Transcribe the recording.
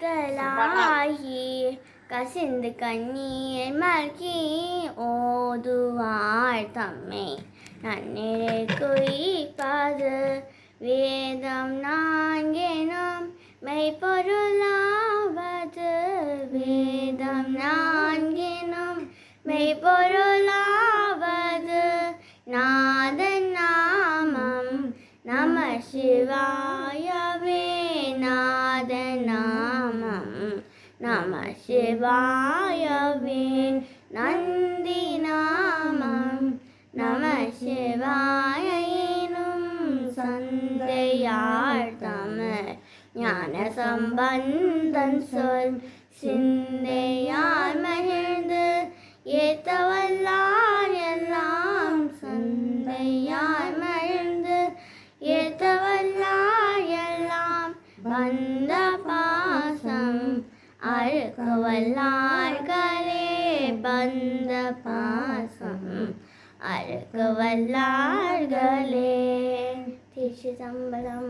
காதலாகி கசிந்து கண்ணீர் மல்கி ஓதுவாள் தம்மை. நன்னிலை குறிப்பது வேதம் நான்கெனும் மெய்ப்பொருளாவது. வேதம் நான்கெனும் மெய்ப்பொருளாவது. நாதன் நாமம் நம சிவா நாமம் நம சிவாயவே நந்தி நாமம் நம சிவாயினும் சந்தையாள் தமிழ் ஞான சம்பந்தன் சொல் சிந்தையார் மகிழ்ந்து ஏத்தவல்லார் எல்லாம். சந்தையார் மகிழ்ந்து ஏத்தவல்லார் எல்லாம். வந்த அழுக்க வல்லார்களே பந்த பாசம் அழுக்க வல்லார்களே திருச்சி சம்பளம்